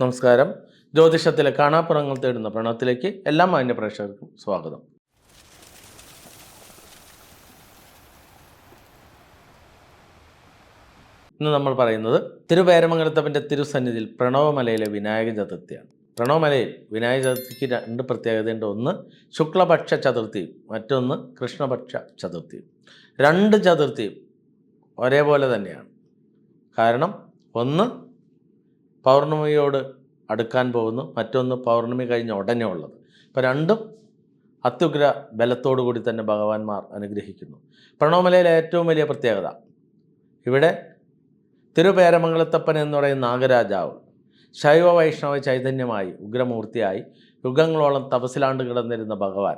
നമസ്കാരം. ജ്യോതിഷത്തിലെ കാണാപ്പുറങ്ങൾ തേടുന്ന പ്രണവത്തിലേക്ക് എല്ലാ മാന്യ പ്രേക്ഷകർക്കും സ്വാഗതം. ഇന്ന് നമ്മൾ പറയുന്നത് തിരുവേരമംഗലത്തപ്പന്റെ തിരുസന്നിധിയിൽ പ്രണവമലയിലെ വിനായക ചതുർത്ഥിയാണ്. പ്രണവമലയിൽ വിനായക ചതുർത്ഥിക്ക് രണ്ട് പ്രത്യേകതയുണ്ട്. ഒന്ന് ശുക്ലപക്ഷ ചതുർത്ഥിയും മറ്റൊന്ന് കൃഷ്ണപക്ഷ ചതുർത്ഥിയും. രണ്ട് ചതുർത്ഥിയും ഒരേപോലെ തന്നെയാണ്. കാരണം ഒന്ന് പൗർണമിയോട് അടുക്കാൻ പോകുന്നു. മറ്റൊന്ന് പൗർണമി കഴിഞ്ഞ ഉടനെ ഉള്ളത്. ഇപ്പം രണ്ടും അത്യുഗ്ര ബലത്തോടു കൂടി തന്നെ ഭഗവാന്മാർ അനുഗ്രഹിക്കുന്നു. പ്രണവമലയിലെ ഏറ്റവും വലിയ പ്രത്യേകത ഇവിടെ തിരുപേരമംഗലത്തപ്പൻ എന്ന് പറയുന്ന നാഗരാജാവ് ശൈവ വൈഷ്ണവ ചൈതന്യമായി ഉഗ്രമൂർത്തിയായി യുഗങ്ങളോളം തപസിലാണ്ട് കിടന്നിരുന്ന ഭഗവാൻ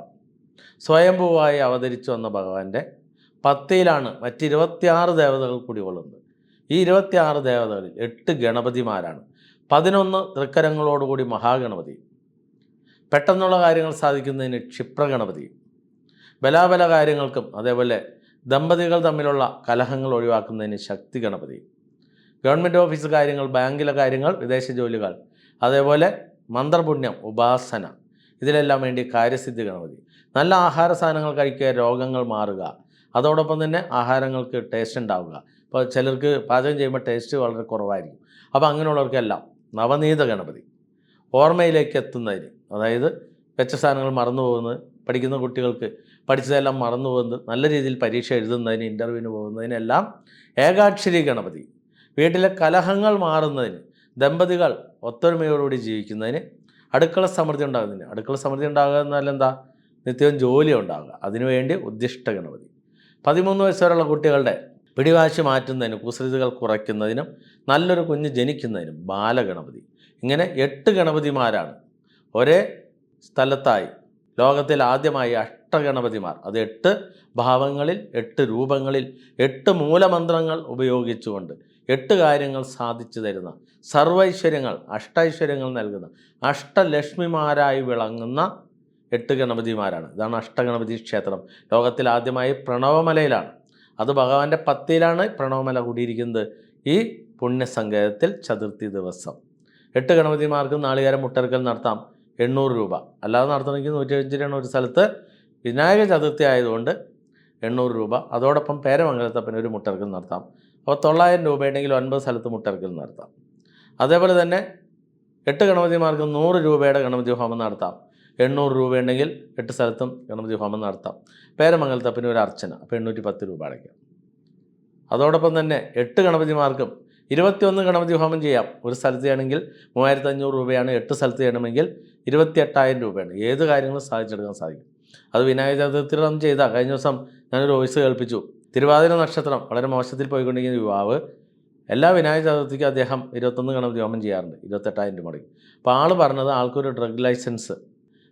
സ്വയംഭൂവായി അവതരിച്ചു വന്ന ഭഗവാന്റെ പത്തിയിലാണ് മറ്റിരുപത്തിയാറ് ദേവതകൾ കൂടി കൊള്ളുന്നത് ഈ ഇരുപത്തിയാറ് ദേവതകളിൽ എട്ട് ഗണപതിമാരാണ്. പതിനൊന്ന് തൃക്കരങ്ങളോടുകൂടി മഹാഗണപതി. പെട്ടെന്നുള്ള കാര്യങ്ങൾ സാധിക്കുന്നതിന് ക്ഷിപ്രഗണപതി. ബലാബല കാര്യങ്ങൾക്കും അതേപോലെ ദമ്പതികൾ തമ്മിലുള്ള കലഹങ്ങൾ ഒഴിവാക്കുന്നതിന് ശക്തി ഗണപതി ഗവൺമെന്റ് ഓഫീസ് കാര്യങ്ങൾ ബാങ്കിലെ കാര്യങ്ങൾ വിദേശ ജോലികൾ അതേപോലെ മന്ത്രപുണ്യം ഉപാസന ഇതിലെല്ലാം വേണ്ടി കാര്യസിദ്ധി ഗണപതി. നല്ല ആഹാര സാധനങ്ങൾ കഴിക്കുക രോഗങ്ങൾ മാറുക. അതോടൊപ്പം തന്നെ ആഹാരങ്ങൾക്ക് ടേസ്റ്റ് ഉണ്ടാവുക. ഇപ്പോൾ ചിലർക്ക് പാചകം ചെയ്യുമ്പോൾ ടേസ്റ്റ് വളരെ കുറവായിരിക്കും. അപ്പോൾ അങ്ങനെയുള്ളവർക്കെല്ലാം നവനീത ഗണപതി. ഓർമ്മയിലേക്ക് എത്തുന്നതിന് അതായത് വെച്ച സാധനങ്ങൾ മറന്നു പോകുന്നത് പഠിക്കുന്ന കുട്ടികൾക്ക് പഠിച്ചതെല്ലാം മറന്നു പോകുന്നത് നല്ല രീതിയിൽ പരീക്ഷ എഴുതുന്നതിന് ഇന്റർവ്യൂവിന് പോകുന്നതിനെല്ലാം ഏകാക്ഷരി ഗണപതി. വീട്ടിലെ കലഹങ്ങൾ മാറുന്നതിന് ദമ്പതികൾ ഒത്തൊരുമയോടുകൂടി ജീവിക്കുന്നതിന് അടുക്കള സമൃദ്ധി ഉണ്ടാകുന്നതിന്. അടുക്കള സമൃദ്ധി ഉണ്ടാകുക എന്നാൽ എന്താ? നിത്യവും ജോലി ഉണ്ടാകുക. അതിനുവേണ്ടി ഉദ്ദിഷ്ട ഗണപതി. പതിമൂന്ന് വയസ്സ് വരെയുള്ള കുട്ടികളുടെ പിടിവാശി മാറ്റുന്നതിനും കുസൃതികൾ കുറയ്ക്കുന്നതിനും നല്ലൊരു കുഞ്ഞ് ജനിക്കുന്നതിനും ബാലഗണപതി. ഇങ്ങനെ എട്ട് ഗണപതിമാരാണ്. ഒരേ സ്ഥലത്തായി ലോകത്തിൽ ആദ്യമായി അഷ്ടഗണപതിമാർ. അത് എട്ട് ഭാവങ്ങളിൽ എട്ട് രൂപങ്ങളിൽ എട്ട് മൂലമന്ത്രങ്ങൾ ഉപയോഗിച്ചുകൊണ്ട് എട്ട് കാര്യങ്ങൾ സാധിച്ചു തരുന്ന സർവൈശ്വര്യങ്ങൾ അഷ്ടൈശ്വര്യങ്ങൾ നൽകുന്ന അഷ്ടലക്ഷ്മിമാരായി വിളങ്ങുന്ന എട്ട് ഗണപതിമാരാണ്. ഇതാണ് അഷ്ടഗണപതി ക്ഷേത്രം. ലോകത്തിൽ ആദ്യമായി പ്രണവമലയിലാണ്. അത് ഭഗവാന്റെ പത്തിയിലാണ് പ്രണവമല കൂടിയിരിക്കുന്നത്. ഈ പുണ്യസങ്കേതത്തിൽ ചതുർത്ഥി ദിവസം. എട്ട് ഗണപതിമാർക്ക് നാളികേരം മുട്ടർക്കൽ നടത്താം. എണ്ണൂറ് രൂപ. അല്ലാതെ നടത്തണമെങ്കിൽ നൂറ്റി അഞ്ച് രൂപയാണ് ഒരു സ്ഥലത്ത്. വിനായക ചതുർത്ഥി ആയതുകൊണ്ട് എണ്ണൂറ് രൂപ. അതോടൊപ്പം പേരമംഗലത്തപ്പന് ഒരു മുട്ടർക്കൽ നടത്താം. അപ്പോൾ തൊള്ളായിരം രൂപയുണ്ടെങ്കിൽ ഒൻപത് സ്ഥലത്ത് മുട്ടർക്കൽ നടത്താം. അതേപോലെ തന്നെ എട്ട് ഗണപതിമാർക്ക് നൂറ് രൂപയുടെ ഗണപതി ഹോമം നടത്താം. എണ്ണൂറ് രൂപയുണ്ടെങ്കിൽ എട്ട് സ്ഥലത്തും ഗണപതി ഹോമം നടത്താം. പേരമംഗലത്തപ്പന് ഒരു അർച്ചന അപ്പോൾ എണ്ണൂറ്റി പത്ത് രൂപ അടയ്ക്കാം. അതോടൊപ്പം തന്നെ എട്ട് ഗണപതിമാർക്കും ഇരുപത്തിയൊന്ന് ഗണപതി ഹോമം ചെയ്യാം. ഒരു സ്ഥലത്ത് ചെയ്യണമെങ്കിൽ മൂവായിരത്തി അഞ്ഞൂറ് രൂപയാണ് എട്ട് സ്ഥലത്ത് ചെയ്യണമെങ്കിൽ ഇരുപത്തി എട്ടായിരം രൂപയാണ്. ഏത് കാര്യങ്ങളും സാധിച്ചെടുക്കാൻ സാധിക്കും. അത് വിനായക ചതുർത്ഥിയുടെ നാം ചെയ്ത. കഴിഞ്ഞ ദിവസം ഞാനൊരു വോയിസ് കേൾപ്പിച്ചു. തിരുവാതിര നക്ഷത്രം വളരെ മോശത്തിൽ പോയിക്കൊണ്ടിരിക്കുന്ന യുവാവ് എല്ലാ വിനായക ചതുർത്ഥിക്കും അദ്ദേഹം ഇരുപത്തൊന്ന് ഗണപതി ഹോമം ചെയ്യാറുണ്ട്. ഇരുപത്തെട്ടായിരം രൂപ അപ്പോൾ ആൾ പറഞ്ഞത് ആൾക്കൊരു ഡ്രഗ് ലൈസൻസ്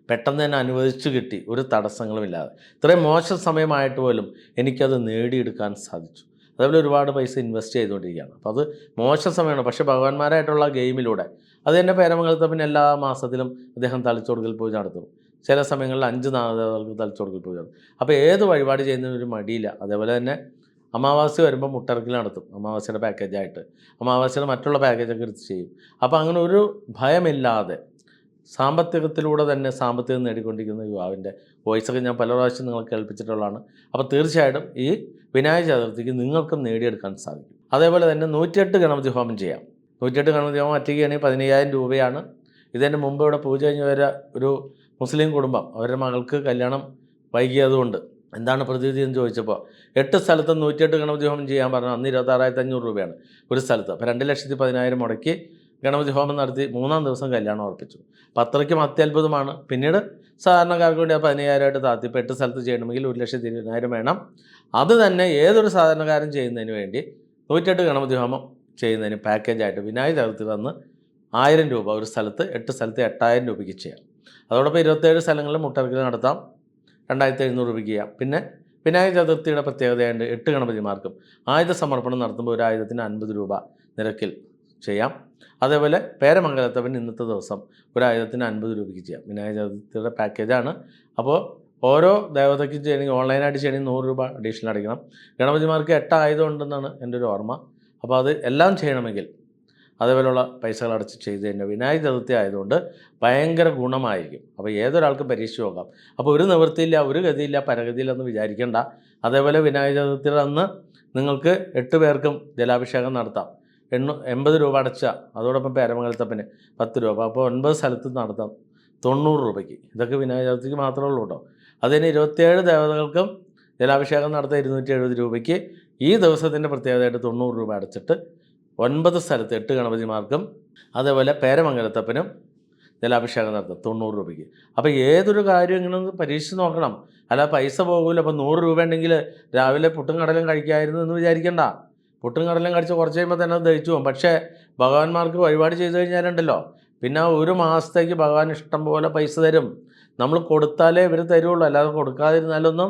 പെട്ടെന്ന് തന്നെ അനുവദിച്ചു കിട്ടി. ഒരു തടസ്സങ്ങളുമില്ലാതെ. ഇത്രയും മോശം സമയമായിട്ട് പോലും എനിക്കത് നേടിയെടുക്കാൻ സാധിച്ചു. അതേപോലെ ഒരുപാട് പൈസ ഇൻവെസ്റ്റ് ചെയ്തുകൊണ്ടിരിക്കുകയാണ്. അപ്പോൾ അത് മോശം സമയമാണ്. പക്ഷേ ഭഗവാന്മാരായിട്ടുള്ള ഗെയിമിലൂടെ അത് എന്റെ പേരമംഗലത്തെ പിന്നെ എല്ലാ മാസത്തിലും അദ്ദേഹം തളിച്ചുകൊടുക്കൽ പൂജ നടത്തും. ചില സമയങ്ങളിൽ അഞ്ച് നാളുകൾക്ക് തളിച്ചുകൊടുക്കൽ പൂജ നടത്തും. അപ്പോൾ ഏത് വഴിപാട് ചെയ്യുന്നതിന് ഒരു മടിയില്ല. അതേപോലെ തന്നെ അമാവാസി വരുമ്പോൾ മുട്ടറക്കിൽ നടത്തും. അമാവാസിയുടെ പാക്കേജായിട്ട്. അമാവാസിയുടെ മറ്റുള്ള പാക്കേജൊക്കെ എടുത്ത് ചെയ്യും. അപ്പോൾ അങ്ങനെ ഒരു ഭയമില്ലാതെ സാമ്പത്തികത്തിലൂടെ തന്നെ സാമ്പത്തികം നേടിക്കൊണ്ടിരിക്കുന്ന യുവാവിന്റെ വോയിസൊക്കെ ഞാൻ പല പ്രാവശ്യം നിങ്ങൾ കേൾപ്പിച്ചിട്ടുള്ളതാണ്. അപ്പോൾ തീർച്ചയായിട്ടും ഈ വിനായക ചതുർത്ഥിക്ക് നിങ്ങൾക്കും നേടിയെടുക്കാൻ സാധിക്കും. അതേപോലെ തന്നെ നൂറ്റിയെട്ട് ഗണപതി ഹോമം ചെയ്യാം. നൂറ്റിയെട്ട് ഗണപതി ഹോമം അറ്റിക്കുകയാണെങ്കിൽ പതിനയ്യായിരം രൂപയാണ്. ഇതിന്റെ മുമ്പ് ഇവിടെ പൂജ കഴിഞ്ഞ് വരെ ഒരു മുസ്ലിം കുടുംബം അവരുടെ മകൾക്ക് കല്യാണം വൈകിയതുകൊണ്ട്. എന്താണ് പ്രതിവിധി എന്ന് ചോദിച്ചപ്പോൾ എട്ട് സ്ഥലത്ത് നൂറ്റിയെട്ട് ഗണപതി ഹോമം ചെയ്യാൻ പറഞ്ഞു അന്ന് ഇരുപത്താറായിരത്തി അഞ്ഞൂറ് രൂപയാണ് ഒരു സ്ഥലത്ത്. അപ്പോൾ രണ്ട് ലക്ഷത്തി പതിനായിരം മുടക്കി ഗണപതി ഹോമം നടത്തി മൂന്നാം ദിവസം കല്യാണം ഉറപ്പിച്ചു. പത്രയ്ക്കും അത്യത്ഭുതമാണ് പിന്നീട് സാധാരണക്കാർക്ക് വേണ്ടി ആ പതിനയ്യായിരമായിട്ട് താത്തി ഇപ്പോൾ എട്ട് സ്ഥലത്ത് ചെയ്യണമെങ്കിൽ ഒരു ലക്ഷത്തി ഇരുപതിനായിരം വേണം. അത് തന്നെ ഏതൊരു സാധാരണക്കാരൻ ചെയ്യുന്നതിന് വേണ്ടി നൂറ്റെട്ട് ഗണപതി ഹോമം ചെയ്യുന്നതിന് പാക്കേജായിട്ട് വിനായക ചതുർത്ഥി തന്ന് ആയിരം രൂപ ഒരു സ്ഥലത്ത് എട്ട് സ്ഥലത്ത് എട്ടായിരം രൂപയ്ക്ക് ചെയ്യാം. അതോടൊപ്പം ഇരുപത്തേഴ് സ്ഥലങ്ങളിൽ മുട്ടർക്കൽ നടത്താം. രണ്ടായിരത്തി എഴുന്നൂറ് രൂപയ്ക്ക് ചെയ്യാം. പിന്നെ വിനായക ചതുർത്ഥിയുടെ പ്രത്യേകതയായിട്ട് എട്ട് ഗണപതിമാർക്കും ആയുധ സമർപ്പണം നടത്തുമ്പോൾ ഒരു ആയുധത്തിന് അൻപത് രൂപ നിരക്കിൽ ചെയ്യാം. അതേപോലെ പേരമംഗലത്തവൻ ഇന്നത്തെ ദിവസം ഒരു ആയിരത്തിന് അൻപത് രൂപയ്ക്ക് ചെയ്യാം. വിനായക ചതുർത്ഥിയുടെ പാക്കേജാണ് അപ്പോൾ ഓരോ ദേവതയ്ക്കും ചെയ്യണമെങ്കിൽ ഓൺലൈനായിട്ട് ചെയ്യണമെങ്കിൽ നൂറ് രൂപ അഡീഷണൽ അടിക്കണം ഗണപതിമാർക്ക് എട്ട് ആയുധം ഉണ്ടെന്നാണ് എന്റെ ഒരു ഓർമ്മ. അപ്പോൾ അത് എല്ലാം ചെയ്യണമെങ്കിൽ അതേപോലെയുള്ള പൈസകൾ അടച്ച് ചെയ്ത് കഴിഞ്ഞാൽ വിനായക ചതുർത്ഥി ആയതുകൊണ്ട് ഭയങ്കര ഗുണമായിരിക്കും. അപ്പോൾ ഏതൊരാൾക്കും പരീക്ഷ നോക്കാം. അപ്പോൾ ഒരു നിവൃത്തിയില്ല ഒരു ഗതിയില്ല പരഗതിയില്ലെന്ന് വിചാരിക്കേണ്ട. അതേപോലെ വിനായക ചതുർത്ഥിയുടെ അന്ന് നിങ്ങൾക്ക് എട്ട് പേർക്കും ജലാഭിഷേകം നടത്താം. എണ്ണു എൺപത് രൂപ അടച്ച അതോടൊപ്പം പേരമംഗലത്തപ്പന് പത്ത് രൂപ. അപ്പോൾ ഒൻപത് സ്ഥലത്ത് നടത്താം. തൊണ്ണൂറ് രൂപയ്ക്ക്. ഇതൊക്കെ വിനായക ചതുർത്ഥിക്ക് മാത്രമേ ഉള്ളൂ കേട്ടോ. അതിന് ഇരുപത്തിയേഴ് ദേവതകൾക്കും ജലാഭിഷേകം നടത്താൻ ഇരുന്നൂറ്റി എഴുപത് രൂപയ്ക്ക് ഈ ദിവസത്തിന്റെ പ്രത്യേകതയായിട്ട് തൊണ്ണൂറ് രൂപ അടച്ചിട്ട് ഒൻപത് സ്ഥലത്ത് എട്ട് ഗണപതിമാർക്കും അതേപോലെ പേരമംഗലത്തപ്പനും ജലാഭിഷേകം നടത്തും തൊണ്ണൂറ് രൂപയ്ക്ക്. അപ്പോൾ ഏതൊരു കാര്യം ഇങ്ങനെ ഒന്ന് പരീക്ഷിച്ച് നോക്കണം. അല്ല പൈസ പോകില്ല അപ്പോൾ നൂറ് രൂപ ഉണ്ടെങ്കിൽ രാവിലെ പുട്ടും കടലും കഴിക്കായിരുന്നു എന്ന് വിചാരിക്കണ്ട. പുട്ടും കടലും കടിച്ച് കുറച്ച് കഴിയുമ്പോൾ തന്നെ അത് ദഹിച്ചു പോകും. പക്ഷേ ഭഗവാന്മാർക്ക് വഴിപാട് ചെയ്ത് കഴിഞ്ഞാലുണ്ടല്ലോ. പിന്നെ ഒരു മാസത്തേക്ക് ഭഗവാൻ ഇഷ്ടം പോലെ പൈസ തരും. നമ്മൾ കൊടുത്താലേ ഇവർ തരുള്ളൂ. അല്ലാതെ കൊടുക്കാതിരുന്നാലൊന്നും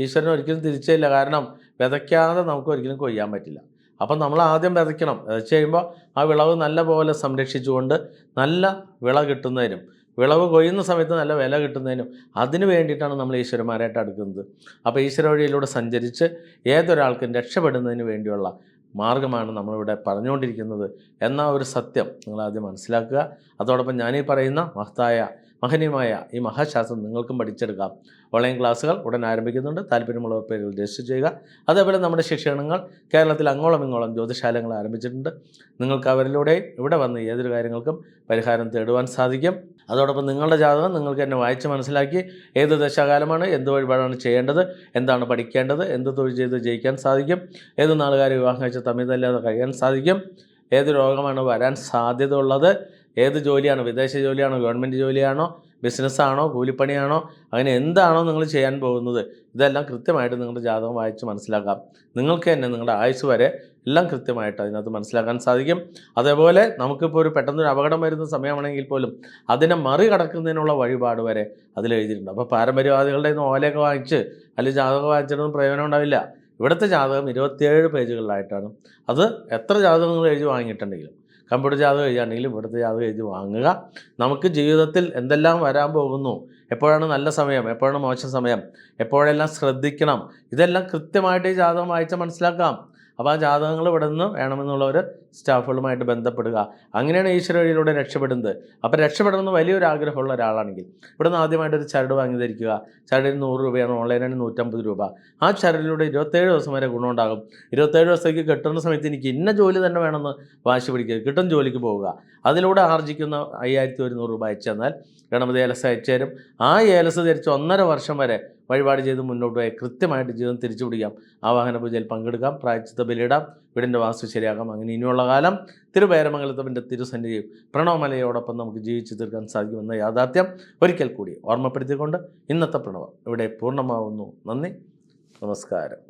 ഈശ്വരൻ ഒരിക്കലും തിരിച്ചില്ല കാരണം വിതയ്ക്കാതെ നമുക്ക് ഒരിക്കലും കൊയ്യാൻ പറ്റില്ല. അപ്പം നമ്മൾ ആദ്യം വിതയ്ക്കണം. വിതച്ച് കഴിയുമ്പോൾ ആ വിളവ് നല്ല പോലെ സംരക്ഷിച്ചുകൊണ്ട് നല്ല വിള കിട്ടുന്നതിനും വിളവ് കൊയ്യുന്ന സമയത്ത് നല്ല വില കിട്ടുന്നതിനും അതിന് വേണ്ടിയിട്ടാണ് നമ്മൾ ഈശ്വരന്മാരായിട്ട് അടുക്കുന്നത്. അപ്പോൾ ഈശ്വര വഴിയിലൂടെ സഞ്ചരിച്ച് ഏതൊരാൾക്കും രക്ഷപ്പെടുന്നതിന് വേണ്ടിയുള്ള മാർഗമാണ് നമ്മളിവിടെ പറഞ്ഞുകൊണ്ടിരിക്കുന്നത്. എന്ന ഒരു സത്യം നിങ്ങൾ ആദ്യം മനസ്സിലാക്കുക. അതോടൊപ്പം ഞാനീ പറയുന്ന മഹത്തായ മഹനീയമായ ഈ മഹാശാസ്ത്രം നിങ്ങൾക്കും പഠിച്ചെടുക്കാം. ഓൺലൈൻ ക്ലാസ്സുകൾ ഉടൻ ആരംഭിക്കുന്നുണ്ട്. താല്പര്യമുള്ളവർ പേരിൽ രജിസ്റ്റർ ചെയ്യുക. അതേപോലെ നമ്മുടെ ശിക്ഷണങ്ങൾ കേരളത്തിൽ അങ്ങോളം ഇങ്ങോളം ജ്യോതിശാലങ്ങൾ ആരംഭിച്ചിട്ടുണ്ട്. നിങ്ങൾക്ക് അവരിലൂടെ ഇവിടെ വന്ന് ഏതൊരു കാര്യങ്ങൾക്കും പരിഹാരം തേടുവാൻ സാധിക്കും. അതോടൊപ്പം നിങ്ങളുടെ ജാതകം നിങ്ങൾക്ക് എന്നെ വായിച്ച് മനസ്സിലാക്കി ഏത് ദശാകാലമാണ് എന്ത് വഴിപാടാണ് ചെയ്യേണ്ടത് എന്താണ് പഠിക്കേണ്ടത് എന്ത് തൊഴിൽ ചെയ്ത് ജയിക്കാൻ സാധിക്കും ഏത് നാളുകാരെ വിവാഹം കഴിച്ച തമ്മിൽ തല്ലാതെ കഴിയാൻ സാധിക്കും ഏത് രോഗമാണ് വരാൻ സാധ്യത ഉള്ളത് ഏത് ജോലിയാണ് വിദേശ ജോലിയാണോ ഗവൺമെന്റ് ജോലിയാണോ ബിസിനസ്സാണോ കൂലിപ്പണിയാണോ അങ്ങനെ എന്താണോ നിങ്ങൾ ചെയ്യാൻ പോകുന്നത് ഇതെല്ലാം കൃത്യമായിട്ട് നിങ്ങളുടെ ജാതകം വായിച്ച് മനസ്സിലാക്കാം. നിങ്ങൾക്ക് തന്നെ നിങ്ങളുടെ ആയുസ് വരെ എല്ലാം കൃത്യമായിട്ട് അതിനകത്ത് മനസ്സിലാക്കാൻ സാധിക്കും. അതേപോലെ നമുക്കിപ്പോൾ ഒരു പെട്ടെന്നൊരു അപകടം വരുന്ന സമയമാണെങ്കിൽ പോലും അതിനെ മറികടക്കുന്നതിനുള്ള വഴിപാട് വരെ അതിൽ എഴുതിയിട്ടുണ്ട്. അപ്പോൾ പാരമ്പര്യവാദികളുടെ നിന്ന് ഓലയൊക്കെ വാങ്ങിച്ച് അല്ലെങ്കിൽ ജാതകം വാങ്ങിച്ചിട്ടൊന്നും പ്രയോജനം ഉണ്ടാവില്ല. ഇവിടുത്തെ ജാതകം ഇരുപത്തിയേഴ് പേജുകളിലായിട്ടാണ്. അത് എത്ര ജാതകങ്ങൾ എഴുതി വാങ്ങിയിട്ടുണ്ടെങ്കിലും കമ്പ്യൂട്ടർ ജാതകം എഴുതുകയാണെങ്കിലും ഇവിടുത്തെ ജാതകം എഴുതി വാങ്ങുക. നമുക്ക് ജീവിതത്തിൽ എന്തെല്ലാം വരാൻ പോകുന്നു? എപ്പോഴാണ് നല്ല സമയം? എപ്പോഴാണ് മോശം സമയം? എപ്പോഴെല്ലാം ശ്രദ്ധിക്കണം? ഇതെല്ലാം കൃത്യമായിട്ട് ഈ ജാതകം വായിച്ചാൽ മനസ്സിലാക്കാം. അപ്പോൾ ആ ജാതകങ്ങൾ ഇവിടെ നിന്ന് വേണമെന്നുള്ളവർ സ്റ്റാഫുകളുമായിട്ട് ബന്ധപ്പെടുക. അങ്ങനെയാണ് ഈശ്വര വഴിയിലൂടെ രക്ഷപ്പെടുന്നത്. അപ്പോൾ രക്ഷപ്പെടണമെന്ന് വലിയൊരു ആഗ്രഹമുള്ള ഒരാളാണെങ്കിൽ ഇവിടെ നിന്ന് ആദ്യമായിട്ട് ഒരു ചരട് വാങ്ങി ധരിക്കുക ചരടിന് നൂറ് രൂപയാണ് ഓൺലൈനാണ് നൂറ്റമ്പത് രൂപ. ആ ചരടിലൂടെ ഇരുപത്തേഴ് ദിവസം വരെ ഗുണമുണ്ടാകും. ഇരുപത്തേഴ് ദിവസത്തേക്ക് കിട്ടുന്ന സമയത്ത് എനിക്ക് ഇന്ന ജോലി തന്നെ വേണമെന്ന് വാശി പിടിക്കുക കിട്ടും ജോലിക്ക് പോവുക. അതിലൂടെ ആർജിക്കുന്ന അയ്യായിരത്തി ഒരുന്നൂറ് രൂപ അയച്ചു തന്നാൽ ഗണപതി ഏലസ് അയച്ചു തരും. ആ ഏലസ് ധരിച്ച് ഒന്നര വർഷം വരെ വഴിപാട് ചെയ്ത് മുന്നോട്ട് പോയി കൃത്യമായിട്ട് ജീവിതം തിരിച്ചു പിടിക്കാം ആ വാഹന പൂജയിൽ പങ്കെടുക്കാം. പ്രായച്ചിത്ത ബലിയിടാം. വീടിന്റെ വാസ്തു ശരിയാക്കാം. അങ്ങനെ ഇനിയുള്ള കാലം തിരുവേരമംഗലത്തിന്റെ തിരുസന്നിധിയും പ്രണവമലയോടൊപ്പം നമുക്ക് ജീവിച്ചു തീർക്കാൻ സാധിക്കുമെന്ന യാഥാർത്ഥ്യം ഒരിക്കൽ കൂടി ഓർമ്മപ്പെടുത്തിക്കൊണ്ട് ഇന്നത്തെ പ്രണവം ഇവിടെ പൂർണമാവുന്നു. നന്ദി. നമസ്കാരം.